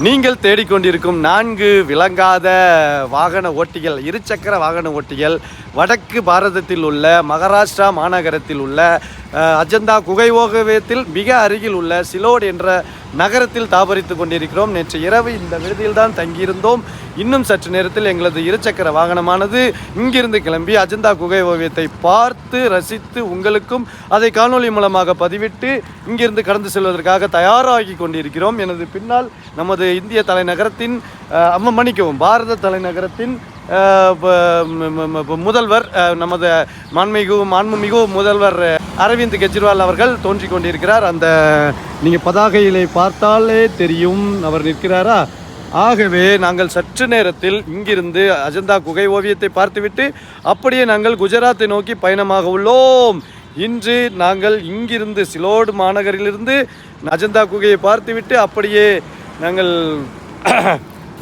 நீங்கள் தேடிக்கொண்டிருக்கும் நான்கு விளங்காத வாகன ஓட்டிகள் இருசக்கர வாகன ஓட்டிகள் வடக்கு பாரதத்தில் உள்ள மகாராஷ்டிரா மாநகரத்தில் உள்ள அஜந்தா குகை ஓகவியத்தில் மிக அருகில் உள்ள சிலோட் என்ற நகரத்தில் தாபரித்து கொண்டிருக்கிறோம். நேற்று இரவு இந்த விடுதியில் தான் தங்கியிருந்தோம். இன்னும் சற்று நேரத்தில் எங்களது இருசக்கர வாகனமானது இங்கிருந்து கிளம்பி அஜந்தா குகை ஓவியத்தை பார்த்து ரசித்து உங்களுக்கும் அதை காணொளி மூலமாக பதிவிட்டு இங்கிருந்து கடந்து செல்வதற்காக தயாராகி கொண்டிருக்கிறோம். எனது பின்னால் நமது இந்திய தலைநகரத்தின் அம்ம மன்னிக்கவும் பாரத தலைநகரத்தின் முதல்வர் நமது மாண்மிகு மாண்புமிகு முதல்வர் அரவிந்த் கெஜ்ரிவால் அவர்கள் தோன்றிக் கொண்டிருக்கிறார். அந்த நீங்கள் பதாகையிலே பார்த்தாலே தெரியும் அவர் நிற்கிறாரா? ஆகவே நாங்கள் சற்று நேரத்தில் இங்கிருந்து அஜந்தா குகை ஓவியத்தை பார்த்துவிட்டு அப்படியே நாங்கள் குஜராத்தை நோக்கி பயணமாக உள்ளோம். இன்று நாங்கள் இங்கிருந்து சிலோடு மாநகரிலிருந்து அஜந்தா குகையை பார்த்துவிட்டு அப்படியே நாங்கள்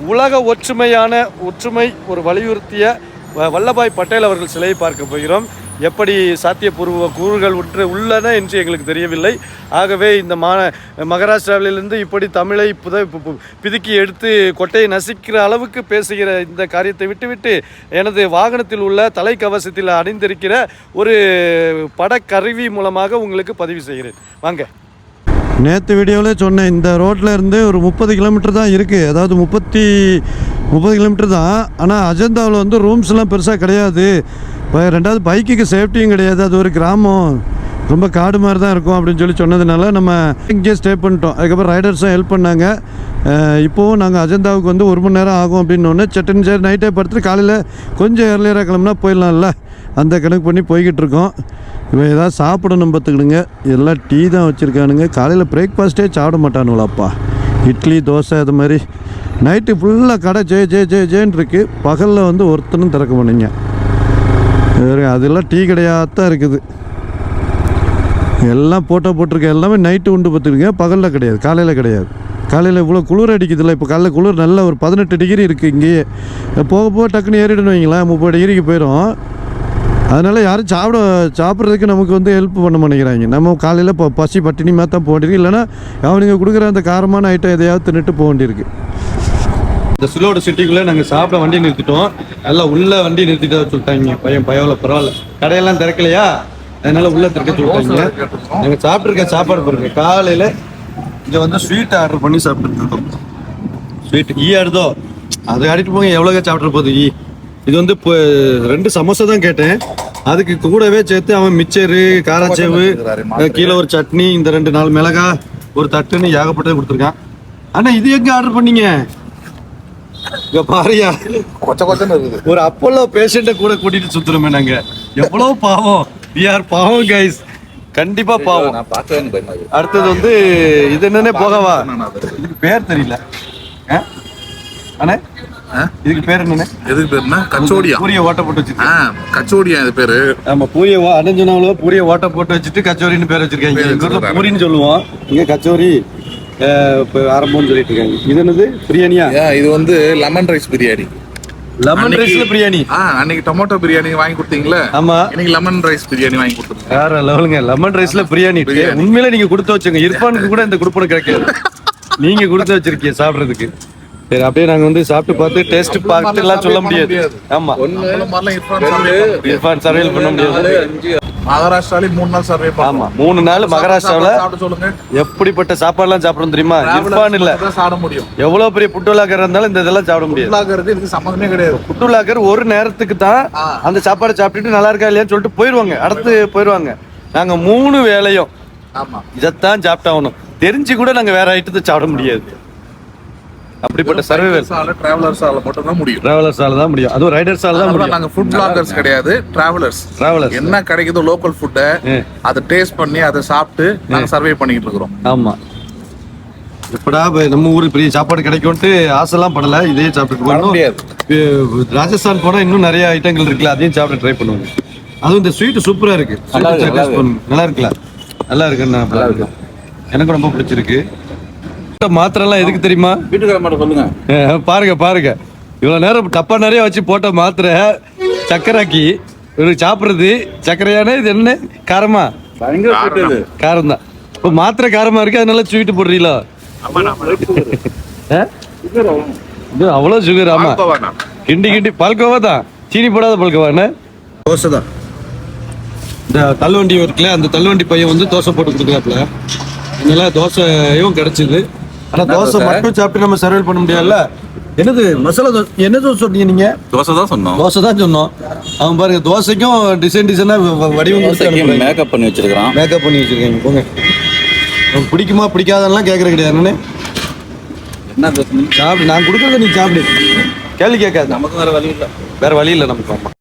உலக ஒற்றுமையான ஒற்றுமை ஒரு வலியுறுத்திய வ- வல்லபாய் பட்டேல் அவர்கள் சிலையை பார்க்க போகிறோம். எப்படி சாத்தியபூர்வ கூறுகள் உற்று உள்ளன என்று எங்களுக்கு தெரியவில்லை. ஆகவே இந்த மா மகாராஷ்டிராவிலிருந்து இப்படி தமிழை புத பிதுக்கி எடுத்து கொட்டையை நசிக்கிற அளவுக்கு பேசுகிற இந்த காரியத்தை விட்டுவிட்டு எனது வாகனத்தில் உள்ள தலைக்கவசத்தில் அணிந்திருக்கிற ஒரு படக்கருவி மூலமாக உங்களுக்கு பதிவு செய்கிறேன். வாங்க. நேற்று வீடியோவில் சொன்னேன் இந்த ரோட்டில் இருந்து ஒரு முப்பது கிலோமீட்டர் தான் இருக்குது அதாவது முப்பத்தி முப்பது கிலோமீட்டர் தான். ஆனால் அஜந்தாவில் வந்து ரூம்ஸ்லாம் பெருசாக கிடையாது. ரெண்டாவது பைக்குக்கு சேஃப்டியும் கிடையாது. அது ஒரு கிராமம். ரொம்ப காடு மாதிரி தான் இருக்கும் அப்படின்னு சொல்லி சொன்னதுனால நம்ம இங்கேயே ஸ்டே பண்ணிட்டோம். அதுக்கப்புறம் ரைடர்ஸும் ஹெல்ப் பண்ணாங்க. இப்போவும் நாங்கள் அஜந்தாவுக்கு வந்து ஒரு மணி நேரம் ஆகும் அப்படின்னு ஒன்று சட்டுன்னு நைட்டே படுத்துட்டு காலையில் கொஞ்சம் ஏர்லியராக கிளம்புனா போயிடலாம்ல. அந்த கணக்கு பண்ணி போய்கிட்டு இருக்கோம். இப்போ ஏதாவது சாப்பிடணும் பார்த்துக்கிடுங்க. எல்லாம் டீ தான் வச்சுருக்கானுங்க. காலையில் பிரேக்ஃபாஸ்ட்டே சாப்பிட மாட்டானுங்களாப்பா. இட்லி தோசை அது மாதிரி. நைட்டு ஃபுல்லாக கடை ஜே ஜே ஜே ஜேன்னு இருக்குது பகலில் வந்து ஒருத்தனும் திறக்க மாட்டீங்க. வேறு அதெல்லாம் டீ கடையாக தான் இருக்குது. எல்லாம் போட்டோ போட்டிருக்க எல்லாமே நைட்டு உண்டு பார்த்துக்கிடுங்க. பகலில் கிடையாது. காலையில் கிடையாது. காலையில் இவ்வளோ குளிர் அடிக்குதுல்ல இப்போ காலைல குளிர் நல்ல ஒரு பதினெட்டு டிகிரி இருக்குது இங்கேயே. போக போக டக்குன்னு ஏறிடணும் வைங்களேன் முப்பது டிகிரிக்கு போயிடும் அதனால் யாரும் சாப்பிட சாப்பிட்றதுக்கு நமக்கு வந்து ஹெல்ப் பண்ண மாட்டேங்கிறாங்க. நம்ம காலையில் இப்போ பசி பட்டினி மாதிரி தான் போக வேண்டியிருக்கு. இல்லைன்னா அவனுங்க கொடுக்குற அந்த காரமான ஐட்டம் எதையாவது தின்னுட்டு போக வேண்டியிருக்கு. இந்த சிலோட சிட்டிக்குள்ளே நாங்கள் சாப்பிட வண்டி நிறுத்திட்டோம். எல்லாம் உள்ளே வண்டி நிறுத்திட்டு சொல்லிட்டாங்க. பையன் பயவில் பரவாயில்ல. கடையெல்லாம் திறக்கலையா? அதனால உள்ள திறக்க சொல்லிட்டாங்க. நாங்கள் சாப்பிட்ருக்க சாப்பாடு பாருங்க. காலையில் இங்கே வந்து ஸ்வீட் ஆர்டர் பண்ணி சாப்பிட்டுட்டு இருக்கோம் ஸ்வீட் ஈ ஆடுதோ? அது ஆடிட்டு போங்க எவ்வளோங்க சாப்பிட்ற போகுது ஈ? இது வந்து இப்போ ரெண்டு சமோசா தான் கேட்டேன். அதுக்கு கூடவே சேர்த்து அவன் மிச்சரு காராச்சேவு கீழே ஒரு சட்னி இந்த ரெண்டு நாலு மிளகா ஒரு தட்டுன்னு ஏகப்பட்டது கொடுத்துருக்கான். அண்ணா இது எங்க ஆர்டர் பண்ணீங்க? இங்க பாரியா. கொச்ச கொச்சன்னு இருக்குது. ஒரு அப்போலோ பேஷண்ட்டை கூட கூட்டிட்டு சுத்துறோமே நாங்க. எவ்வளவு பாவம். வி ஆர் பாவம் கைஸ் கண்டிப்பா பாவம். அடுத்தது வந்து இது என்னன்னே போகவா. இதுக்கு பேர் தெரியல. ஆ? அண்ணே? ஆ? இதுக்கு பேர் என்னண்ணே? எதுக்கு பேருன்னா? கச்சோடியா. பூரிய ஓட்ட போட்டு வச்சிருக்கேன் கச்சோடியா இது பேரு. ஆமா பூரிய சொன்னாங்களோ பூரிய ஓட்ட போட்டு வச்சுட்டு கச்சோரின்னு பேர் வச்சிருக்காங்க. எங்க. பூரின்னு சொல்லுவோம். இங்க கச்சோரி ஆரம்பம்னு சொல்லிட்டு இருக்காங்க. இது என்னது? பிரியாணியா? ஏன் இது வந்து லெமன் ரைஸ் பிரியாணி. லெமன் ரைஸ்ல பிரியாணி. ஆ அன்னைக்கு டொமேட்டோ பிரியாணி வாங்கி கொடுத்தீங்களே? ஆமா. இன்னைக்கு லெமன் ரைஸ் பிரியாணி வாங்கி கொடுத்துருங்க வேற லெவலுங்க. லெமன் ரைஸ்ல பிரியாணி. உண்மையில நீங்க கொடுத்து வச்சுங்க இர்ஃபானுக்கு கூட இந்த குடுப்பனை கிடைக்காது. நீங்க கொடுத்து வச்சிருக்கீங்க சாப்பிடுறதுக்கு. சரி அப்படியே நாங்க வந்து சாப்பிட்டு பார்த்து டேஸ்ட் பார்த்து எல்லாம் சொல்ல முடியாது. ஆமா. இர்ஃபான் சர்வேல் பண்ண முடியாது. மகாராஷ்டிராலே மூணு நாள் சர்வே ஆமா மூணு நாள் மகாராஷ்டிராவுல சாப்பிட சொல்லுங்க. எப்படிப்பட்ட சாப்பாடுலாம் சாப்பிடணும் தெரியுமா? இர்ஃபான் இல்ல. சாப்பிட முடியும். எவ்வளவு பெரிய புட்டுலாக்கர் இருந்தாலும் இந்த இதெல்லாம் சாப்பிட முடியாது. புல்லாகிறது இதுக்கு சம்மந்தமே கிடையாது. புட்டுலாக்கர் ஒரு நேரத்துக்கு தான். அந்த சாப்பாடை சாப்பிட்டுட்டு நல்லா இருக்கா இல்லையான்னு சொல்லிட்டு போயிருவாங்க. அடுத்து போயிருவாங்க. நாங்க மூணு வேளையும் ஆமா. இதைத்தான் சாப்பிட்டாகணும். தெரிஞ்சு கூட நாங்க வேற ஐட்டத்தை சாப்பிட முடியாது. அப்படிப்பட்ட சர்வே சால டிராவலர்ஸ் ஆல மட்டும் தான் முடியும். டிராவலர்ஸால தான் முடியும். அதுவும் ரைடர்ஸால தான் முடியும். நாங்க ஃபுட் பிளாகர்ஸ் கிடையாது டிராவலர்ஸ் டிராவலர்ஸ் என்ன கிடைக்குதோ லோக்கல் ஃபுட்டை அதை டேஸ்ட் பண்ணி அதை சாப்பிட்டு நாங்க சர்வே பண்ணிட்டு இருக்கிறோம். ஆமா. எப்படா நம்ம ஊருக்கு பெரிய சாப்பாடு கிடைக்கும்ட்டு ஆசைலாம் படல இதே சாப்பிட்டு இப்ப ராஜஸ்தான் போனா இன்னும் நிறைய ஐட்டங்கள் இருக்குல்ல அதையும் சாப்பிட ட்ரை பண்ணுவாங்க அதுவும் இந்த ஸ்வீட் சூப்பரா இருக்கு. நல்லா இருக்குல்ல? நல்லா இருக்குண்ணா நல்லா இருக்கு. எனக்கு ரொம்ப பிடிச்சிருக்கு. மாத்திரை எல்லாம் எதுக்கு தெரியுமா? வீட்டுக்கார சொல்லுங்க. பாருங்க பாருங்க. இவ்வளவு நேரம் டப்பா நிறைய வச்சு போட்ட மாத்திரை சக்கராக்கி இவருக்கு சாப்பிடுறது சக்கரையான இது என்ன? காரமா? காரம் தான் இப்போ மாத்திரை காரமா இருக்கு அதனால ஸ்வீட் போடுறீங்களா? இது அவ்வளோ சுகர் ஆமா. கிண்டி கிண்டி. பால்கோவா தான். சீனி போடாத பால்கோவா என்ன? தோசை தான். இந்த தள்ளுவண்டி இருக்குல்ல அந்த தள்ளுவண்டி பையன் வந்து தோசை போட்டு கொடுக்குறாப்புல அதனால தோசையும் கிடைச்சிது. ஆனா தோசை மட்டும் சாப்பிட்டு நம்ம சர்வைல் பண்ண முடியாதுல்ல? என்னது மசாலா தோசை என்ன தோசை சொன்னீங்க நீங்க? தோசை தான் சொன்னோம். தோசை தான் சொன்னோம். அவன் பாருங்க தோசைக்கும் டிசைன் டிசைனா வடிவம் தோசைக்கு மேக்கப் பண்ணி வச்சிருக்கான் மேக்கப் பண்ணி வச்சிருக்கீங்க போங்க. பிடிக்குமா பிடிக்காதெல்லாம் கேட்கற கிடையாது என்னன்னு என்ன தோசை சாப்பிடு நான் கொடுக்கறத நீ சாப்பிடு. கேள்வி கேட்காது. நமக்கு வேற வழி இல்லை. வேற வழி இல்லை நமக்கு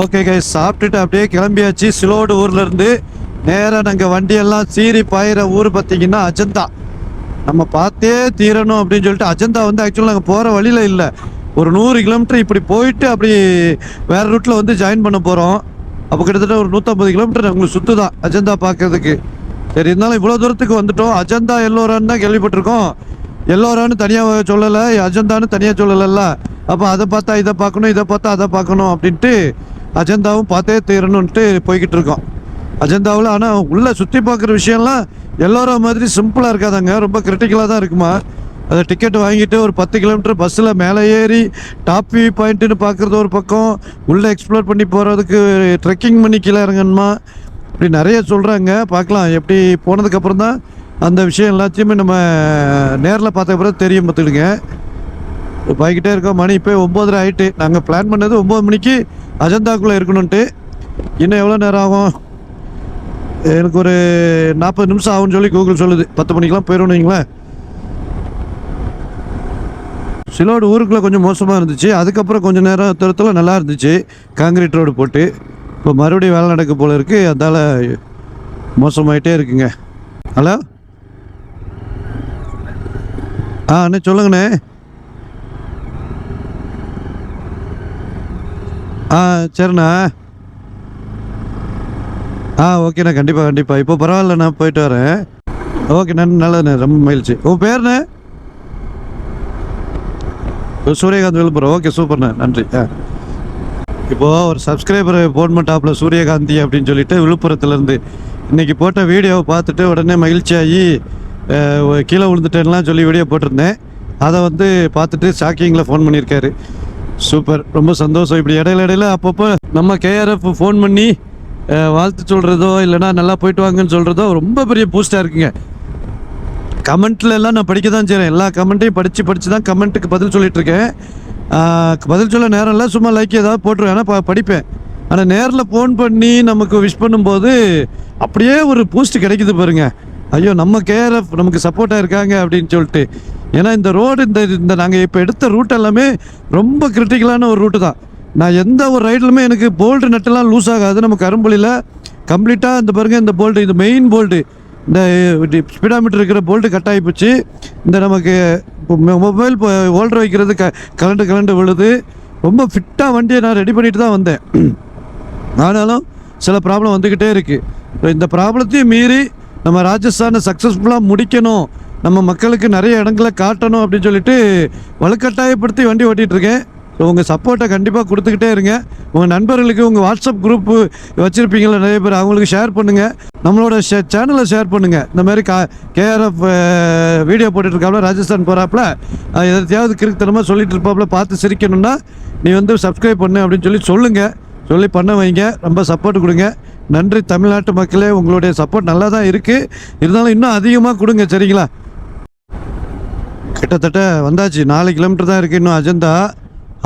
ஓகே கை சாப்பிட்டுட்டு அப்படியே கிளம்பியாச்சு. சிலோடு ஊர்ல இருந்து நேராக நாங்கள் வண்டியெல்லாம் சீறி பாயிற ஊர் பார்த்தீங்கன்னா அஜந்தா. நம்ம பார்த்தே தீரணும் அப்படின்னு சொல்லிட்டு அஜந்தா வந்து ஆக்சுவலாக நாங்கள் போகிற வழியில் இல்லை. ஒரு நூறு கிலோமீட்டர் இப்படி போயிட்டு அப்படி வேறு ரூட்டில் வந்து ஜாயின் பண்ண போகிறோம் அப்போ கிட்டத்தட்ட ஒரு நூற்றம்பது கிலோமீட்டர் உங்களுக்கு சுற்று தான் அஜந்தா பார்க்கறதுக்கு. சரி இருந்தாலும் இவ்வளோ தூரத்துக்கு வந்துட்டோம். அஜந்தா எல்லோரான்னு தான் கேள்விப்பட்டிருக்கோம். எல்லோரான்னு தனியாக சொல்லலை அஜந்தான்னு தனியாக சொல்லலைல்ல. அப்போ அதை பார்த்தா இதை பார்க்கணும் இதை பார்த்தா அதை பார்க்கணும் அப்படின்ட்டு அஜந்தாவும் பார்த்தே தீரணுன்ட்டு போய்கிட்டு இருக்கோம். அஜந்தாவில் ஆனால் உள்ளே சுற்றி பார்க்குற விஷயம்லாம் எல்லோரும் மாதிரி சிம்பிளாக இருக்காதாங்க. ரொம்ப கிரிட்டிக்கலாக தான் இருக்குமா? அதை டிக்கெட் வாங்கிட்டு ஒரு பத்து கிலோமீட்டர் பஸ்ஸில் மேலே ஏறி டாப் வியூ பாயிண்ட்டுன்னு பார்க்குறது ஒரு பக்கம் உள்ளே எக்ஸ்ப்ளோர் பண்ணி போகிறதுக்கு ட்ரெக்கிங் பண்ணி கீழே இறங்கணுமா? இப்படி நிறைய சொல்கிறாங்க பார்க்கலாம். எப்படி போனதுக்கப்புறம் தான் அந்த விஷயம் எல்லாத்தையுமே நம்ம நேரில் பார்த்த பிறகு தெரியும் பார்த்துடுங்க போய்கிட்டே இருக்கோம். மணி இப்போ ஒம்போதரை ஆகிட்டு நாங்கள் பிளான் பண்ணது ஒம்பது மணிக்கு அஜந்தாக்குள்ளே இருக்கணுன்ட்டு இன்னும் எவ்வளோ நேரம் ஆகும்? எனக்கு ஒரு நாற்பது நிமிஷம் ஆகும்னு சொல்லி கூகுள் சொல்லுது. பத்து மணிக்கெலாம் போயிடணும் வைங்களேன். சிலோடு ஊருக்குள்ளே கொஞ்சம் மோசமாக இருந்துச்சு. அதுக்கப்புறம் கொஞ்சம் நேரம் தூரத்தில் நல்லா இருந்துச்சு. காங்கிரீட் ரோடு போட்டு. இப்போ மறுபடியும் வேலை நடக்க போல இருக்குது அதால் மோசமாயிட்டே இருக்குங்க. ஹலோ ஆ அண்ணே சொல்லுங்கண்ணே. ஆ சரிண்ணா. ஆ ஓகேண்ணா கண்டிப்பாக கண்டிப்பாக இப்போ பரவாயில்லண்ணா போயிட்டு வரேன். ஓகே நல்லதுண்ணே ரொம்ப மகிழ்ச்சி. உன் பேருண்ணே சூரியகாந்த் விழுப்புரம். ஓகே சூப்பர்ண்ணே நன்றி. ஆ. இப்போது ஒரு சப்ஸ்கிரைபர் ஃபோன் டாப்பில் சூரியகாந்தி அப்படின்னு சொல்லிட்டு விழுப்புரத்துலேருந்து. இன்னைக்கு போட்ட வீடியோவை பார்த்துட்டு உடனே மகிழ்ச்சியாகி கீழே விழுந்துட்டேன்லாம் சொல்லி வீடியோ போட்டிருந்தேன். அதை வந்து பார்த்துட்டு ஷாக்கிங்கில் ஃபோன் பண்ணியிருக்காரு. சூப்பர் ரொம்ப சந்தோஷம். இப்படி இடையில இடையில அப்பப்போ நம்ம கேஆர்எஃப் ஃபோன் பண்ணி வாழ்த்து சொல்கிறதோ இல்லைனா நல்லா போயிட்டு வாங்கன்னு சொல்கிறதோ ரொம்ப பெரிய பூஸ்டாக இருக்குங்க. கமெண்ட்ல எல்லாம் நான் படிக்க தான் செய்கிறேன் எல்லா கமெண்ட்டையும் படித்து படித்து தான் கமெண்ட்டுக்கு பதில் சொல்லிகிட்ருக்கேன் பதில் சொல்ல நேரம் இல்லை. சும்மா லைக் ஏதாவது போட்டுருவேன். ஆனால் படிப்பேன். ஆனால் நேரில் ஃபோன் பண்ணி நமக்கு விஷ் பண்ணும்போது அப்படியே ஒரு பூஸ்ட் கிடைக்குது பாருங்க. ஐயோ நம்ம கேஆர்எஃப் நமக்கு சப்போர்ட்டாக இருக்காங்க அப்படின்னு சொல்லிட்டு. ஏன்னா இந்த ரோடு இந்த இந்த நாங்கள் இப்போ எடுத்த ரூட் எல்லாமே ரொம்ப கிரிட்டிக்கலான ஒரு ரூட்டு தான். நான் எந்த ஒரு ரைட்லுமே எனக்கு போல்டு நட்டெல்லாம் லூஸ் ஆகாது. நம்ம கரும்புலியில் கம்ப்ளீட்டாக இந்த பாருங்கள் இந்த போல்டு இந்த மெயின் போல்டு இந்த ஸ்பீடாமீட்டர் இருக்கிற போல்ட்டு கட் ஆகி போச்சு இந்த நமக்கு மொபைல் ஹோல்டர் வைக்கிறது க கலண்டு கலண்டு விழுது. ரொம்ப ஃபிட்டாக வண்டியை நான் ரெடி பண்ணிட்டு தான் வந்தேன். ஆனாலும் சில ப்ராப்ளம் வந்துக்கிட்டே இருக்குது இந்த ப்ராப்ளத்தையும் மீறி நம்ம ராஜஸ்தானை சக்ஸஸ்ஃபுல்லாக முடிக்கணும். நம்ம மக்களுக்கு நிறைய இடங்களை காட்டணும் அப்படின்னு சொல்லிட்டு வலுக்கட்டாயப்படுத்தி வண்டி ஓட்டிகிட்டு இருக்கேன். ஸோ உங்கள் சப்போர்ட்டை கண்டிப்பாக கொடுத்துக்கிட்டே இருங்க. உங்கள் நண்பர்களுக்கு உங்கள் வாட்ஸ்அப் குரூப்பு வச்சுருப்பீங்களா நிறைய பேர் அவங்களுக்கு ஷேர் பண்ணுங்கள் நம்மளோட ஷே சேனலை ஷேர் பண்ணுங்கள் இந்த மாதிரி கா கேஆர்எஃப் வீடியோ போட்டுட்ருக்காப்புல ராஜஸ்தான் போகிறாப்புல எதாவது கிறுக்குத்தனமாக சொல்லிட்டு இருப்பாப்புல பார்த்து சிரிக்கணும்னா நீ வந்து சப்ஸ்கிரைப் பண்ணு அப்படின்னு சொல்லி சொல்லுங்கள் சொல்லி பண்ண வைங்க. ரொம்ப சப்போர்ட் கொடுங்க. நன்றி தமிழ்நாட்டு மக்களே உங்களுடைய சப்போர்ட் நல்லா தான் இருக்குது இருந்தாலும் இன்னும் அதிகமாக கொடுங்க சரிங்களா? கிட்டத்தட்ட வந்தாச்சு. நாலு கிலோமீட்டர் தான் இருக்குது இன்னும் அஜந்தா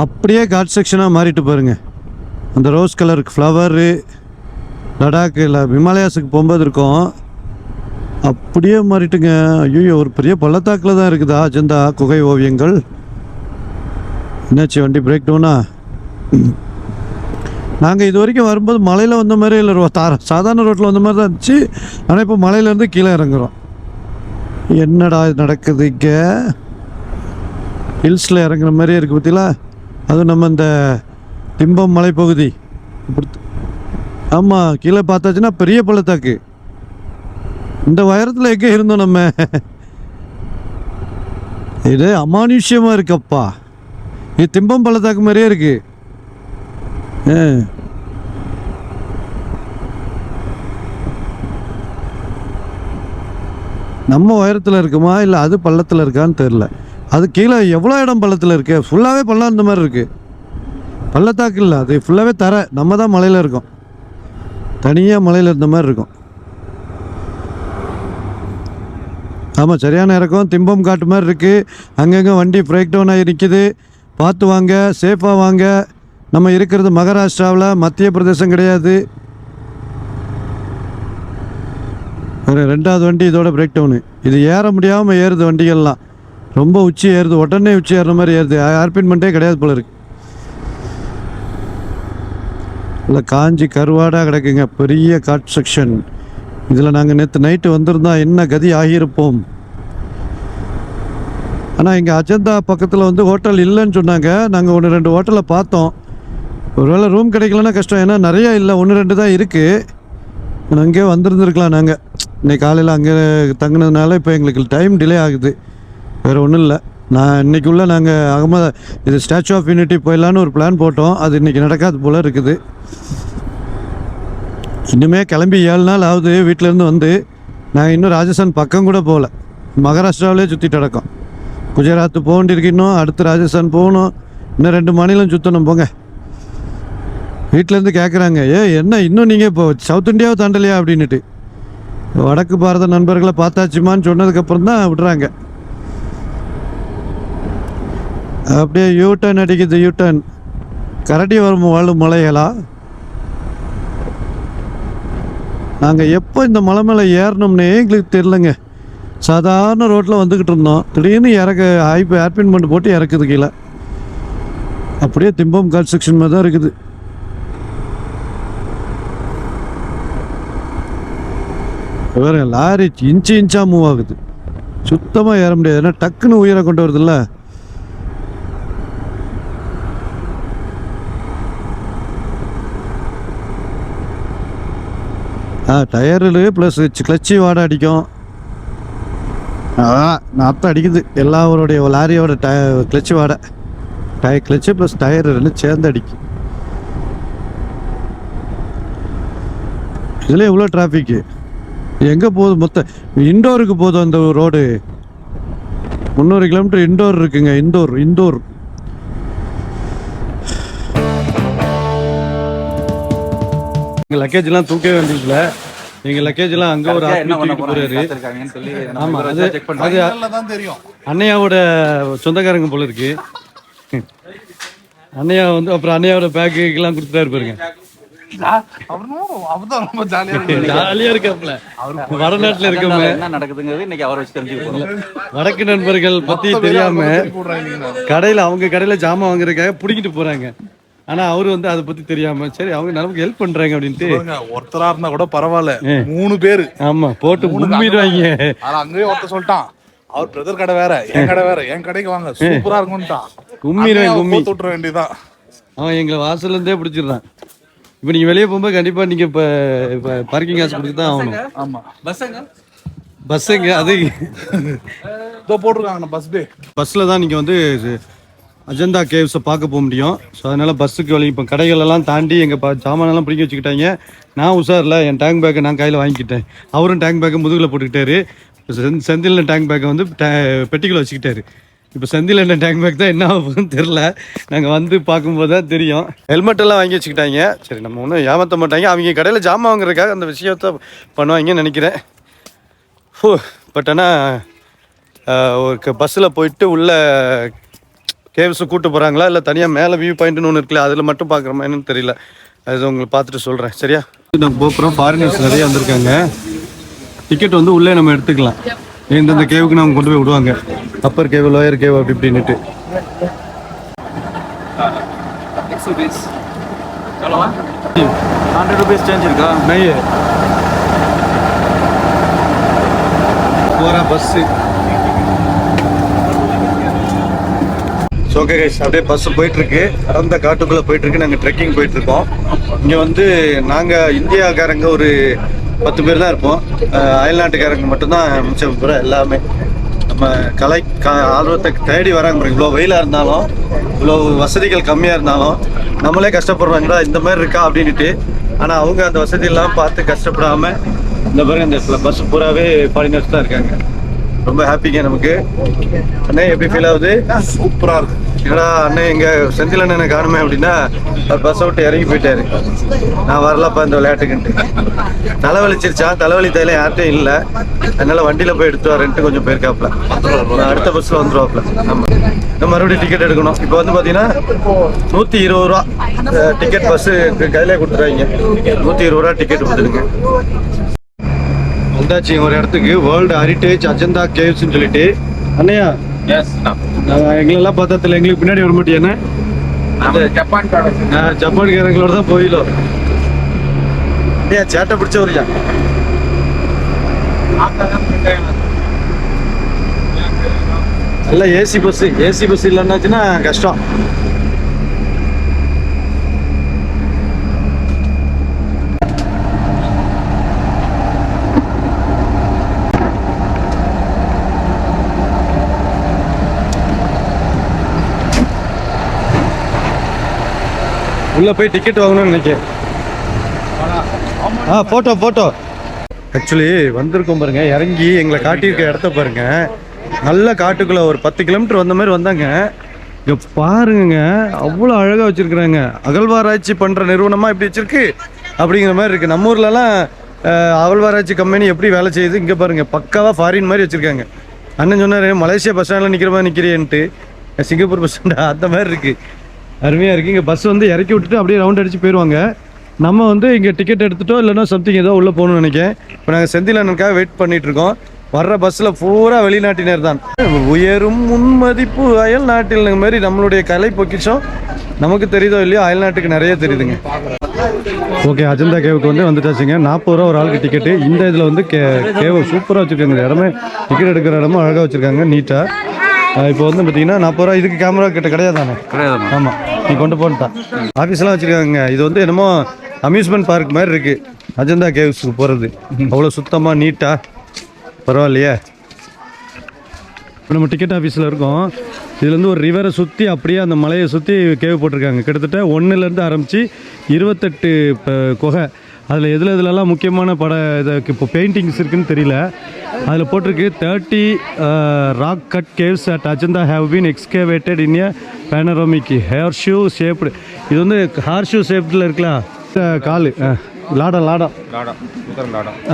அப்படியே காட் செக்ஷனாக மாறிட்டு பாருங்க. அந்த ரோஸ் கலருக்கு ஃப்ளவரு லடாக் இல்லை ஹிமாலயாஸுக்கு போகும்போது இருக்கும். அப்படியே மாறிட்டுங்க. ஐயோ ஒரு பெரிய பள்ளத்தாக்கில் தான் இருக்குதா அஜந்தா குகை ஓவியங்கள். என்னாச்சு வண்டி பிரேக் டவுனா நாங்கள் இது வரைக்கும் வரும்போது மலையில் வந்த மாதிரி இல்லை தார சாதாரண ரோட்டில் வந்த மாதிரி தான் இருந்துச்சு. ஆனால் இப்போ மலையிலேருந்து கீழே இறங்குறோம். என்னடா இது நடக்குது இங்கே? ஹில்ஸில் இறங்குற மாதிரியே இருக்குது பார்த்தீங்களா அதுவும் நம்ம இந்த திம்பம் மலைப்பகுதி. ஆமாம் கீழே பார்த்தாச்சுன்னா பெரிய பள்ளத்தாக்கு. இந்த உயரத்தில் எங்கே இருந்தோம் நம்ம? இது அமானுஷ்யமாக இருக்கப்பா. இது திம்பம் பள்ளத்தாக்கு மாதிரியே இருக்கு. ஆ. நம்ம உயரத்தில் இருக்குமா? இல்லை அது பள்ளத்தில் இருக்கான்னு தெரில அது கீழே எவ்வளோ இடம் பள்ளத்தில் இருக்கு? ஃபுல்லாகவே பள்ளம் அந்த மாதிரி இருக்குது பள்ளத்தாக்கு இல்லை அது ஃபுல்லாகவே தர. நம்ம தான் மலையில் இருக்கோம். தனியாக மலையில் இருந்த மாதிரி இருக்கும். ஆமாம் சரியான இறக்கம். திம்பம் காட்டு மாதிரி இருக்குது அங்கங்கே வண்டி பிரேக் டவுன் ஆகி நிற்கிது பார்த்து வாங்க சேஃபாக வாங்க. நம்ம இருக்கிறது மகாராஷ்டிராவில். மத்திய பிரதேசம் கிடையாது. ரெண்டாவது வண்டி இதோட பிரேக் டவுனு இது ஏற முடியாமல் ஏறுது வண்டிகள்லாம். ரொம்ப உச்சி ஏறுது உடனே உச்சி ஏறுற மாதிரி ஏறுது. ஆர்பின்மெண்ட்டே கிடையாது போல இருக்கு. இல்லை காஞ்சி கருவாடாக கிடக்குங்க. பெரிய காட் செக்ஷன் இதில் நாங்கள் நேற்று நைட்டு வந்திருந்தா என்ன கதி ஆகியிருப்போம்? ஆனால் இங்கே அஜந்தா பக்கத்தில் வந்து ஹோட்டல் இல்லைன்னு சொன்னாங்க. நாங்கள் ஒன்று ரெண்டு ஹோட்டலில் பார்த்தோம். ஒருவேளை ரூம் கிடைக்கலன்னா கஷ்டம். ஏன்னா நிறையா இல்லை. ஒன்று ரெண்டு தான் இருக்குது அங்கேயே வந்திருந்துருக்கலாம் நாங்கள் இன்னைக்கு காலையில் அங்கே தங்கினதுனால இப்போ எங்களுக்கு டைம் டிலே ஆகுது. வேறு ஒன்றும் இல்லை. நான் இன்னைக்குள்ளே நாங்கள் அகமத இது ஸ்டாச்சு ஆஃப் யூனிட்டி போயிடலான்னு ஒரு பிளான் போட்டோம். அது இன்றைக்கி நடக்காது போல் இருக்குது. இன்னுமே கிளம்பி ஏழு நாள் ஆகுது. வீட்டிலேருந்து வந்து நாங்கள் இன்னும் ராஜஸ்தான் பக்கம் கூட போகல மகாராஷ்டிராவிலே சுற்றிட்டு நடக்கோம் குஜராத் போக வேண்டியிருக்கு இன்னும். அடுத்து ராஜஸ்தான் போகணும். இன்னும் ரெண்டு மாநிலம் சுற்றணும் போங்க. வீட்டிலேருந்து கேட்குறாங்க ஏ என்ன? இன்னும் நீங்கள் இப்போ சவுத் இந்தியாவை தாண்டலையா? அப்படின்னுட்டு. வடக்கு பாரத நண்பர்களை பார்த்தாச்சுமான்னு சொன்னதுக்கப்புறம் தான் விடுறாங்க. அப்படியே யூ டர்ன் அடிக்குது யூ டர்ன் கரடி வரும் வாழும் மலைகளா? நாங்கள் எப்போ இந்த மலை மேலே ஏறணும்னே எங்களுக்கு தெரிலங்க சாதாரண ரோட்டில் வந்துக்கிட்டு இருந்தோம். திடீர்னு இறக்க ஆய்ப்பு ஏர்பின் பண்ணி போட்டு இறக்குது கீழே. அப்படியே திம்பம் கன்ஸ்ட்ரக்ஷன் மாதிரி தான் இருக்குது. வேற லாரி இன்ச்சு இன்ச்சாக மூவ் ஆகுது. சுத்தமாக ஏற முடியாது. ஏன்னா டக்குன்னு உயிரை கொண்டு வருதுல்ல. ஆ டயரு ப்ளஸ் கிளச்சி வாடை அடிக்கும். அதான் நாத்தம் அடிக்குது. எல்லாருடைய லாரியோட டய கிளச்சு வாடை. டய கிளச்சு ப்ளஸ் டயர் ரெண்டும் சேர்ந்து அடிக்கும். இதில் எவ்வளோ டிராஃபிக்கு எங்கே போகுது மொத்தம் இண்டோருக்கு போதும் அந்த ரோடு முந்நூறு கிலோமீட்டர் இண்டோர் இருக்குங்க இண்டோர் இண்டோர் எங்கள் லக்கேஜ்லாம் தூக்கவே வேண்டியதில்ல. எங்கள் லக்கேஜ்லாம் அங்கே ஒரு போறாரு. ஆமா, அது-. அது- தான் தெரியும். அண்ணையாவோட சொந்தக்காரங்க போல இருக்கு. அண்ணையா வந்து அப்புறம் அண்ணையாவோட பேக்குக்கெல்லாம் கொடுத்துட்டாரு பாருங்க. அவனும் அவர்தான் ரொம்ப ஜாலியா இருக்கு ஜாலியா இருக்காப்ல வடநாட்டுல இருக்கவங்க வடக்கு நண்பர்கள் பத்தி தெரியாம கடையில அவங்க கடையில ஜாமான் வாங்குறதுக்காக புடிக்கிட்டு போறாங்க. ஆனா அவரு வந்து அதை பத்தி தெரியாம சரி அவங்க நமக்கு ஹெல்ப் பண்றாங்க அப்படின்ட்டு ஒருத்தரா இருந்தா கூட பரவாயில்ல. மூணு பேரு. ஆமா போட்டு மும்பிடுவாங்க ஆனா அங்கேயே ஒருத்தர் சொல்லிட்டான் அவர் பிரதர் கடை வேற என் கடை வேற என் கடைக்கு வாங்க சூப்பரா இருக்கும்ட்டான் கும்மிடுவேன், கும்மி. விட்டுற வேண்டியதான் அவன் எங்களை வாசல்ல இருந்தே பிடிச்சிடுறான். இப்போ நீங்க வெளியே போகும்போது கண்டிப்பா நீங்க இப்ப இப்ப பார்க்கிங் காசு கொடுத்து தான் ஆகணும். ஆமா. பஸ்ஸுங்க? பஸ்ஸுங்க அது இதோ போட்டிருக்காங்க பஸ் பே பஸ்ஸில் தான் நீங்கள் வந்து அஜந்தா கேவ்ஸை பார்க்க போக முடியும். ஸோ அதனால் பஸ்ஸுக்கு வழி இப்போ கடைகளெல்லாம் தாண்டி எங்கள் பா சாமானெல்லாம் பிடிக்க வச்சுக்கிட்டாங்க. நான் உஷாரில் என் டேங்க் பேக்கை நான் கையில் வாங்கிக்கிட்டேன். அவரும் டேங்க் பேக்கை முதுகில் போட்டுக்கிட்டாரு. இப்போ செந் செந்திலில் டேங்க் பேக்கை வந்து டே- பெட்டிக்குள்ள வச்சுக்கிட்டாரு. இப்போ செந்தில் என்ன டேங்க் பேக் தான் என்ன ஆகுதுன்னு தெரில நாங்கள் வந்து பார்க்கும்போது தான் தெரியும். ஹெல்மெட் எல்லாம் வாங்கி வச்சுக்கிட்டாங்க. சரி நம்ம ஒன்றும் ஏமாற்ற மாட்டாங்க. அவங்க கடையில் ஜாமான் வாங்குறதுக்காக அந்த விஷயத்த பண்ணுவாங்கன்னு நினைக்கிறேன். ஹோ பட் ஆனால் ஒரு பஸ்ஸில் போயிட்டு உள்ளே கேவ்ஸை கூட்டு போகிறாங்களா இல்லை தனியாக மேலே வியூ பாயிண்ட்னு ஒன்று இருக்குல்ல அதில் மட்டும் பார்க்குறோமா என்னன்னு தெரியல. அது உங்களுக்கு பார்த்துட்டு சொல்கிறேன் சரியா? நாங்கள் போகிறோம் ஃபாரினர்ஸ் நிறைய வந்திருக்காங்க. டிக்கெட் வந்து உள்ளே நம்ம எடுத்துக்கலாம். எந்தெந்த கேவுக்கு நம்ம கொண்டு போய் விடுவாங்க. அப்பர் கேவ் லோயர் கேவ் அப்படி இப்படின்ட்டு ஹண்ட்ரட் ருபீஸ் சேஞ்ச் இருக்கா? நெய் போகிற பஸ்ஸு ஓகே கைஸ் அப்படியே பஸ் போயிட்டுருக்கு. அந்த காட்டுக்குள்ளே போயிட்டுருக்கு. நாங்கள் ட்ரெக்கிங் போயிட்டுருக்கோம். இங்கே வந்து நாங்கள் இந்தியாக்காரங்க ஒரு பத்து பேர் தான் இருப்போம். அயல்நாட்டுக்காரங்க மட்டும்தான் மிச்சம் பூரா எல்லாமே. நம்ம கலை க ஆர்வத்தை தேடி வராங்க பாருங்க. இவ்வளோ வெயிலாக இருந்தாலும் இவ்வளோ வசதிகள் கம்மியாக இருந்தாலும் நம்மளே கஷ்டப்படுறாங்களா? இந்த மாதிரி இருக்கா? அப்படின்ட்டு ஆனால் அவங்க அந்த வசதியெல்லாம் பார்த்து கஷ்டப்படாமல் இந்த பாருங்க இந்த பஸ் பூராவே ஃபாரினர்ஸ் தான் இருக்காங்க. ரொம்ப ஹாப்பிங்க நமக்கு. அண்ணே எப்படி ஃபீல் ஆகுது? சூப்பரா இருக்கு. என்னடா அண்ணன் எங்க செந்தில் அண்ணனை காணுமே அப்படின்னா பஸ் விட்டு இறங்கி போயிட்டாரு. நான் வரலப்பா இந்த விளையாட்டுக்குன்ட்டு. தலைவலிச்சிருச்சா? தலைவலி தைல யார்கிட்டையும் இல்லை. அதனால வண்டியில போய் எடுத்து வரேன்ட்டு கொஞ்சம் போயிருக்காப்ல அடுத்த பஸ்ல வந்துருவாப்ல ஆமா. இன்னும் மறுபடியும் டிக்கெட் எடுக்கணும். இப்போ வந்து பாத்தீங்கன்னா நூத்தி இருபது ரூபா டிக்கெட் பஸ் கையிலே கொடுத்துருவாங்க. நூத்தி இருபது ரூபா டிக்கெட் கொடுத்துருங்க வந்தாச்சு ஒரு இடத்துக்கு. வேர்ல்டு ஹெரிட்டேஜ் அஜந்தா கேவ்ஸ்னு சொல்லிட்டு. அண்ணையா? எஸ் நாங்கள் எங்களெல்லாம் பார்த்தா தெரியல எங்களுக்கு பின்னாடி வர மாட்டேன் ஜப்பான் ஜப்பான்காரங்களோட தான் போயிடும் ஏன் சேட்டை பிடிச்ச வரியா எல்லாம் ஏசி பஸ் ஏசி பஸ் இல்லைன்னாச்சுன்னா கஷ்டம். உள்ள போய் டிக்கெட் வாங்கணும்னு நினைக்கிறேன். ஆ போட்டோ போட்டோ ஆக்சுவலி வந்திருக்கோம் பாருங்க. இறங்கி எங்களை காட்டியிருக்க இடத்த பாருங்க. நல்ல காட்டுக்குள்ள ஒரு பத்து கிலோமீட்டர் வந்த மாதிரி வந்தாங்க. இங்க பாருங்க அவ்வளோ அழகா வச்சிருக்கிறாங்க. அகழ்வாராய்ச்சி பண்ற நிறுவனமா இப்படி வச்சிருக்கு. அப்படிங்கிற மாதிரி இருக்கு. நம்ம ஊர்லலாம் அகழ்வாராய்ச்சி கம்பெனி எப்படி வேலை செய்யுது? இங்க பாருங்க. பக்காவா ஃபாரின் மாதிரி வச்சிருக்காங்க. அண்ணன் சொன்னாரு மலேசியா பஸ் ஸ்டாண்ட்ல நிக்கிற மாதிரி நிக்கிறியன்ட்டு. சிங்கப்பூர் பஸ் ஸ்டாண்டா அந்த மாதிரி இருக்கு. அருமையாக இருக்குது இங்கே பஸ் வந்து இறக்கி விட்டுட்டு அப்படியே ரவுண்ட் அடிச்சு போயிடுவாங்க நம்ம வந்து இங்கே டிக்கெட் எடுத்துட்டோ இல்லைன்னா சம்திங் ஏதோ உள்ளே போகணும்னு நினைக்கிறேன். இப்போ நாங்கள் செந்தில் அண்ணனுக்காக வெயிட் பண்ணிகிட்டு இருக்கோம். வர்ற பஸ்ஸில் பூரா வெளிநாட்டினர் தான். உயரும் முன்மதிப்பு அயல் நாட்டில் மாதிரி நம்மளுடைய கலை பொக்கிச்சம் நமக்கு தெரியுதோ இல்லையோ அயல் நாட்டுக்கு நிறைய தெரியுதுங்க. ஓகே அஜந்தா கேவுக்கு வந்து வந்துட்டாச்சுங்க. நாற்பது ரூபா ஒரு ஆளுக்கு டிக்கெட்டு இந்த இதில் வந்து கே கேவை சூப்பராக வச்சுருக்காங்க. இந்த இடமே டிக்கெட் எடுக்கிற இடமும் அழகாக வச்சுருக்காங்க நீட்டாக இப்போ வந்து பார்த்தீங்கன்னா நாற்பது ரூபா இதுக்கு கேமரா கிட்ட கிடையாதானே? கிடையாது ஆமா. நீ கொண்டு போன்ட்டான் ஆஃபீஸ்லாம் வச்சிருக்காங்க. இது வந்து என்னமோ அம்யூஸ்மெண்ட் பார்க் மாதிரி இருக்கு. அஜந்தா கேவ்ஸ்க்கு போறது. அவ்வளோ சுத்தமா நீட்டா பரவாயில்லையே. இப்போ நம்ம டிக்கெட் ஆஃபீஸில் இருக்கோம். இதுலேருந்து ஒரு ரிவரை சுற்றி அப்படியே அந்த மலையை சுற்றி கேவ் போட்டிருக்காங்க. கிட்டத்தட்ட ஒன்றுலேருந்து ஆரம்பித்து இருபத்தெட்டு இப்போ குகை. அதில் எதில் எதுலலாம் முக்கியமான பட இதுக்கு இப்போ பெயிண்டிங்ஸ் இருக்குன்னு தெரியல. அதில் போட்டிருக்கு thirty rock cut caves at Ajanta have been excavated in a panoramic horseshoe shaped இது வந்து ஹார் ஷூ ஷேப்டில் இருக்கலாம் காலு லாடம் லாடம்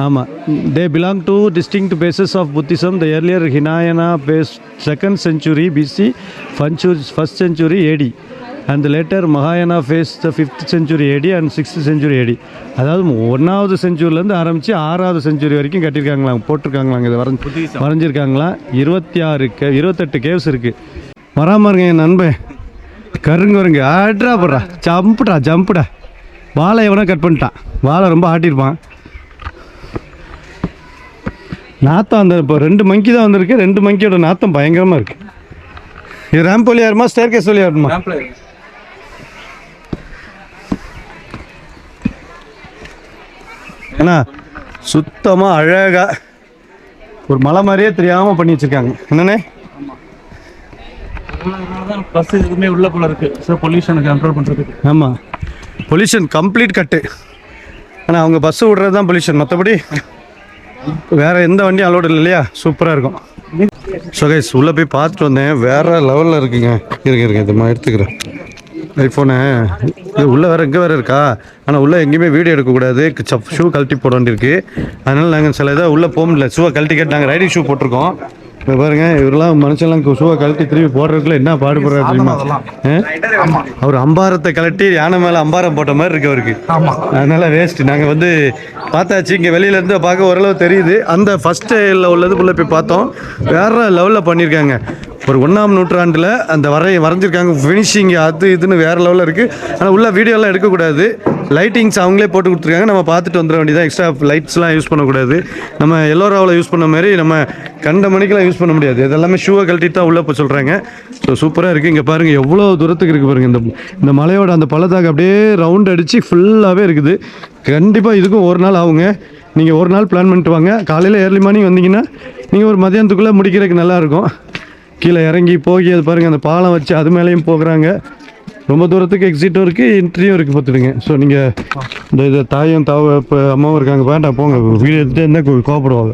ஆமாம் they belong to distinct phases of Buddhism the earlier Hinayana phase second century BC ஃபன்ச்சூரி first century AD and later மகாயனா phase the fifth century AD and sixth century AD அதாவது ஒன்றாவது செஞ்சுரிலேருந்து ஆரம்பித்து ஆறாவது செஞ்சுரி வரைக்கும் கட்டியிருக்காங்களாம் போட்டிருக்காங்களாங்க இதை வரைஞ்சி வரைஞ்சிருக்காங்களாம் இருபத்தி ஆறு கே இருபத்தெட்டு கேவ்ஸ் இருக்குது வராமல் இருங்க என் நண்பன் கருங்க வருங்க. ஆட்ரா போடுறா. ஜம்புடா ஜம்புடா வாழை எவனோ கட் பண்ணிட்டான். வாழை ரொம்ப ஆட்டியிருப்பான். நாத்தம் அந்த இப்போ ரெண்டு மங்கி தான் வந்திருக்கு. ரெண்டு மங்கியோட நாத்தம் பயங்கரமாக இருக்கு. இது ரேம்ப் வழியா இருமா ஸ்டேர் கேஸ் வழியா அண்ணா சுத்தமாக அழகா ஒரு மலை மாதிரியே தெரியாமல் பண்ணி வச்சிருக்காங்க. என்னண்ணே? பஸ் எதுவுமே உள்ள போல இருக்கு. ஸோ பொல்யூஷனை கண்ட்ரோல் பண்றதுக்கு. ஆமாம் பொல்யூஷன் கம்ப்ளீட் கட்டு ஆனால் அவங்க பஸ் விடுறது தான் பொல்யூஷன் மற்றபடி வேற எந்த வண்டியும் அலோடு இல்லை இல்லையா? சூப்பராக இருக்கும். ஸோ கைஸ் உள்ளே போய் பார்த்துட்டு வந்தேன். வேற லெவலில் இருக்குங்க. இருங்க இருங்க இது எடுத்துக்கிறேன். ஐஃபோனு இது உள்ளே வேறு இங்கே வேறு இருக்கா? ஆனால் உள்ளே எங்கேயுமே வீடியோ எடுக்கக்கூடாது. ஷூ கழட்டி போட வேண்டியிருக்கு. அதனால் நாங்கள் சில இதாக உள்ளே போக முடியல. ஷூவை கழட்டி கேட்டு நாங்கள் ரைடிங் ஷூ போட்டிருக்கோம். இப்போ பாருங்க இவரெல்லாம் மனுஷன்லாம் ஷூவை கழட்டி திரும்பி போடுறதுக்குள்ள என்ன பாடுபடுறாரு தெரியுமா? அவர் அம்பாரத்தை கழட்டி யானை மேலே அம்பாரம் போட்ட மாதிரி இருக்கு அவருக்கு. அதனால வேஸ்ட் நாங்கள் வந்து பார்த்தாச்சு இங்கே வெளியில இருந்து பார்க்க ஓரளவு தெரியுது. அந்த ஃபர்ஸ்ட் உள்ளது உள்ள போய் பார்த்தோம். வேற லெவலில் பண்ணியிருக்காங்க. ஒரு ஒன்றாம் நூற்றாண்டில் அந்த வரைய வரைஞ்சிருக்காங்க. ஃபினிஷிங் அது இதுன்னு வேற லெவலில் இருக்குது ஆனால் உள்ள வீடியோலாம் எடுக்கக்கூடாது. லைட்டிங்ஸ் அவங்களே போட்டு கொடுத்துருக்காங்க. நம்ம பார்த்துட்டு வந்துட வேண்டியதான் எக்ஸ்ட்ரா லைட்ஸ்லாம் யூஸ் பண்ணக்கூடாது. நம்ம எல்லோராவில் யூஸ் பண்ண மாதிரி நம்ம கண்ட மணிக்கெலாம் யூஸ் யூஸ் பண்ண முடியாது. இதெல்லாமே ஷூவை கழட்டிட்டு தான் உள்ளே போய் சொல்கிறாங்க ஸோ சூப்பராக இருக்குது இங்கே பாருங்கள் எவ்வளோ தூரத்துக்கு இருக்குது பாருங்கள் இந்த இந்த மலையோட அந்த பள்ளத்தாக்கு அப்படியே ரவுண்ட் அடித்து ஃபுல்லாகவே இருக்குது. கண்டிப்பாக இதுக்கும் ஒரு நாள் ஆகுங்க. நீங்கள் ஒரு நாள் பிளான் பண்ணிட்டு வாங்க. காலையில் ஏர்லி மார்னிங் வந்தீங்கன்னா நீங்கள் ஒரு மதியானத்துக்குள்ளே முடிக்கிறதுக்கு நல்லாயிருக்கும் கீழே இறங்கி போகி அது பாருங்கள் அந்த பாலம் வச்சு அது மேலேயும் போகிறாங்க. ரொம்ப தூரத்துக்கு எக்ஸிட்டும் இருக்குது இன்ட்ரியும் இருக்குது பார்த்துடுங்க. ஸோ நீங்கள் இந்த இதை தாயும் தாவ இப்போ அம்மாவும் இருக்காங்க. வேண்டாம் போங்க. வீடு எடுத்துகிட்டே இருந்தால் கோவப்படுவாங்க.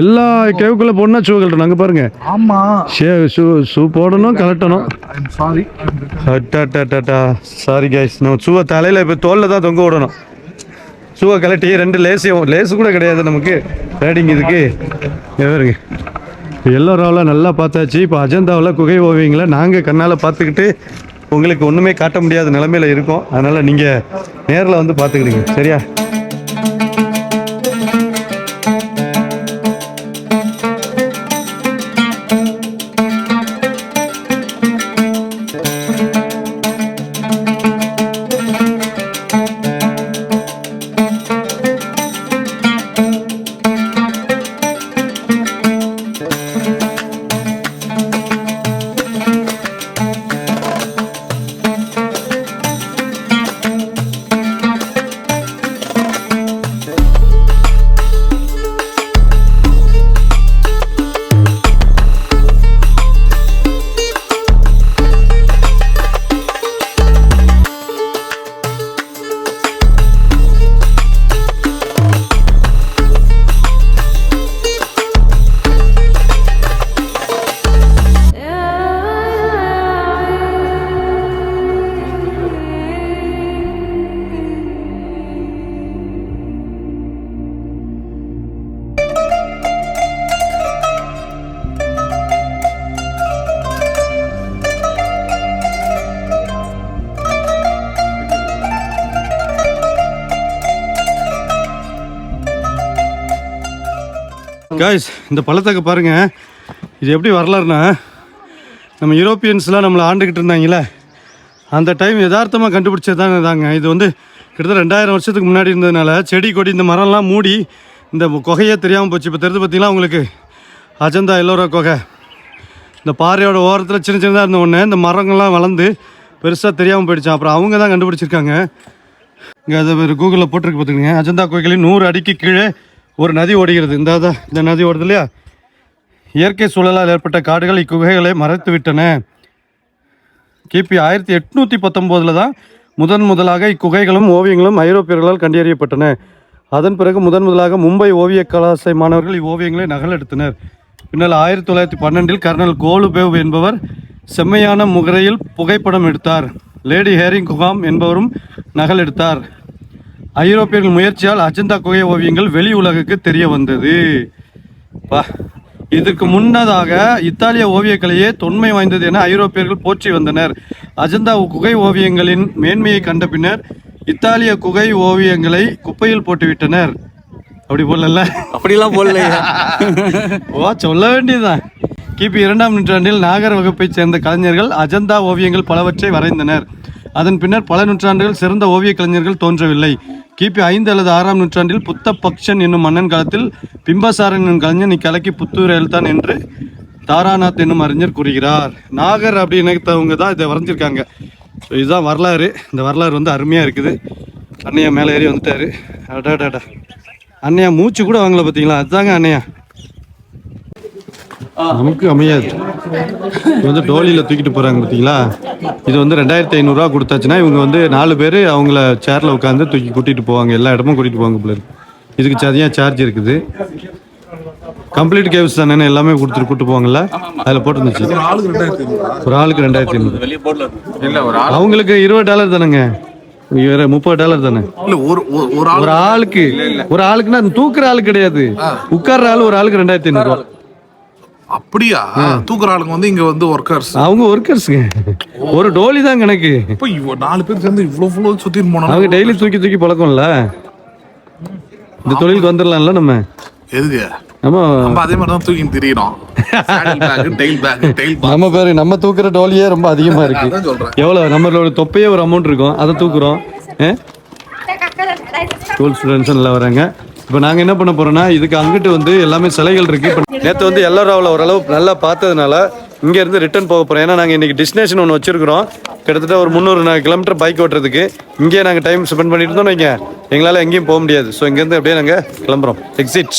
எல்லா கேவுக்குள்ளே போடணும் ஷூ கழட்டணும். அங்கே பாருங்க. ஆமா. ஷே ஷூ ஷூ போடணும் கழட்டணும். ஐம் சாரி அட்டாட்டாட்டாட்டா சாரி கைஸ் நம்ம ஷூவை தலையில் இப்போ தோலில் தான் தொங்க விடணும். ஷூவை கழட்டி ரெண்டு லேஸையும் லேஸு கூட கிடையாது நமக்கு. ரைடிங் இதுக்கு. பாருங்க. எல்லோராவில் நல்லா பார்த்தாச்சு. இப்போ அஜந்தாவில் குகை ஓவியங்களை நாங்கள் கண்ணால் பார்த்துக்கிட்டு உங்களுக்கு ஒன்றுமே காட்ட முடியாத நிலமையில இருக்கோம். அதனால் நீங்கள் நேரில் வந்து பார்த்துக்கிடுங்க. சரியா? காய்ஸ் இந்த பள்ளத்தாக்க பாருங்க. இது எப்படி வரலாறுனா நம்ம யூரோப்பியன்ஸ்லாம் நம்மளை ஆண்டுக்கிட்டு இருந்தாங்களே அந்த டைம் யதார்த்தமாக கண்டுபிடிச்சது தாங்க தாங்க இது வந்து கிட்டத்தட்ட ரெண்டாயிரம் வருஷத்துக்கு முன்னாடி இருந்ததுனால செடி கொடி இந்த மரம்லாம் மூடி இந்த குகையே தெரியாமல் போச்சு. இப்போ தெரிஞ்சு பார்த்தீங்களா உங்களுக்கு? அஜந்தா எல்லோரா குகை. இந்த பாறையோட ஓரத்தில் சின்ன சின்னதாக இருந்த ஒன்று இந்த மரங்கள்லாம் வளர்ந்து பெருசாக தெரியாமல் போயிடுச்சு. அப்புறம் அவங்க தான் கண்டுபிடிச்சிருக்காங்க. இங்கே அதை ஒரு கூகுளில் போட்டிருக்கு பார்த்துக்கோங்க அஜந்தா கோயிலின் நூறு அடிக்கு கீழே ஒரு நதி ஓடுகிறது. இந்த இந்த நதி ஓடுது இல்லையா? இயற்கை சூழலால் ஏற்பட்ட காடுகள் இக்குகைகளை மறைத்து விட்டன. கிபி ஆயிரத்தி எட்நூற்றி பத்தொம்போதில் தான் முதன் முதலாக இக்குகைகளும் ஓவியங்களும் ஐரோப்பியர்களால் கண்டறியப்பட்டன. அதன் பிறகு முதன் முதலாக மும்பை ஓவிய கலாசை மாணவர்கள் இவ்வோவியங்களை நகலெடுத்தனர். பின்னர் ஆயிரத்தி தொள்ளாயிரத்தி பன்னெண்டில் கர்னல் கோலுபேவ் என்பவர் செம்மையான முகரையில் புகைப்படம் எடுத்தார். லேடி ஹேரிங் குகாம் என்பவரும் நகல் எடுத்தார் ஐரோப்பியர்கள் முயற்சியால் அஜந்தா குகை ஓவியங்கள் வெளி உலகுக்கு தெரிய வந்தது. இதற்கு முன்னதாக இத்தாலிய ஓவியக்கலையே தொன்மை வாய்ந்தது என ஐரோப்பியர்கள் போற்றி வந்தனர். அஜந்தா குகை ஓவியங்களின் மேன்மையை கண்ட பின்னர் இத்தாலிய குகை ஓவியங்களை குப்பையில் போட்டுவிட்டனர். அப்படி போடல அப்படிலாம் போடலையா. ஓ சொல்ல வேண்டியதுதான். கிபி இரண்டாம் நூற்றாண்டில் நாகர் வகுப்பைச் சேர்ந்த கலைஞர்கள் அஜந்தா ஓவியங்கள் பலவற்றை வரைந்தனர். அதன் பின்னர் பல நூற்றாண்டுகள் சிறந்த ஓவிய கலைஞர்கள் தோன்றவில்லை. கிபி ஐந்து அல்லது ஆறாம் நூற்றாண்டில் புத்த பக்ஷன் என்னும் மன்னன் காலத்தில் பிம்பசாரன் என்னும் கலைஞன் இக்கலைக்கு புத்தூர் எழுத்தான் என்று தாராநாத் என்னும் அறிஞர் கூறுகிறார். நாகர் அப்படி தான் இதை வரைஞ்சிருக்காங்க. ஸோ இதுதான் வரலாறு. இந்த வரலாறு வந்து அருமையாக இருக்குது. அண்ணையா மேலே ஏறி வந்துட்டாரு. அடாடாடா. அண்ணையா மூச்சு கூட வாங்கலை பார்த்தீங்களா அதுதாங்க அண்ணையா நமக்கு அமையாது. இது வந்து டோலியில் தூக்கிட்டு போகிறாங்க பார்த்தீங்களா இது வந்து ரெண்டாயிரத்தி ஐநூறுரூவா கொடுத்தாச்சுன்னா இவங்க வந்து நாலு பேர் அவங்கள சேரில் உட்காந்து தூக்கி கூட்டிகிட்டு போவாங்க. எல்லா இடமும் கூட்டிகிட்டு போவாங்க இருக்கு. இதுக்கு சரியாக சார்ஜ் இருக்குது? கம்ப்ளீட் கேவ்ஸ் தானே எல்லாமே கொடுத்துட்டு கூட்டு போவாங்கல்ல? அதில் போட்டுருந்துச்சு. ஐநூறு ஒரு ஆளுக்கு ரெண்டாயிரத்தி ஐநூறு. அவங்களுக்கு இருபது டாலர் தானேங்க. இவரு முப்பது டாலர் தானே. இல்ல ஒரு ஒரு- ஒரு ஆள் ஒரு ஆளுக்கு. ஒரு ஆளுக்குன்னா தூக்குற ஆளு கிடையாது. உட்கார்ற ஆளு ஒரு ஆளுக்கு ரெண்டாயிரத்தி ஐநூறுரூவா அப்படியா? தூக்குற ஆளுங்க வந்து இங்க வந்து ஒர்க்கர்ஸ் அவங்க ஒர்க்கர்ஸுங்க ஒரு டோலி தான் கணக்கு. இப்போ இவ்வ- நாலு பேர் சேர்ந்து இவ்வளவு ஃபுல்லோ சுத்திட்டு போனா அவங்க டெய்லி தூக்கி தூக்கி பழக்கம்ல? இந்த தொழிலுக்கு வந்துடலாம்ல நம்ம? எதுக்கு? நம்ம நம்ம அதே மாதிரி தான் தூக்கிட்டு திரியிறோம் பேக் டெயில் பேக் டெயில் பேக் நம்ம பேரு நம்ம தூக்குற டோலியே ரொம்ப அதிகமா இருக்கு. அதான் சொல்றேன். எவ்வளவு? நம்மளோட தொப்பையே ஒரு அமௌண்ட் இருக்கும். அதை தூக்குறோம். ஸ்கூல் ஸ்டூடெண்ட்ஸ் எல்லாம் வராங்க. இப்போ நாங்கள் என்ன பண்ண போகிறோம்னா இதுக்கு அங்கிட்டு வந்து எல்லாமே சிலைகள் இருக்குது இப்போ நேற்று வந்து எல்லாரும் ஓரளவு நல்லா பார்த்ததுனால இங்கேருந்து ரிட்டர்ன் போக போகிறோம் ஏன்னா நாங்கள் இன்றைக்கி டெஸ்டினேஷன் ஒன்று வச்சுருக்கிறோம். கிட்டத்தட்ட ஒரு முந்நூறு கிலோமீட்டர் பைக் ஓட்டுறதுக்கு. இங்கேயே நாங்கள் டைம் ஸ்பெண்ட் பண்ணிட்டு இருந்தோம் வைங்க. எங்களால் எங்கேயும் போக முடியாது. ஸோ இங்கேருந்து அப்படியே நாங்கள் கிளம்புறோம். எக்ஸிட்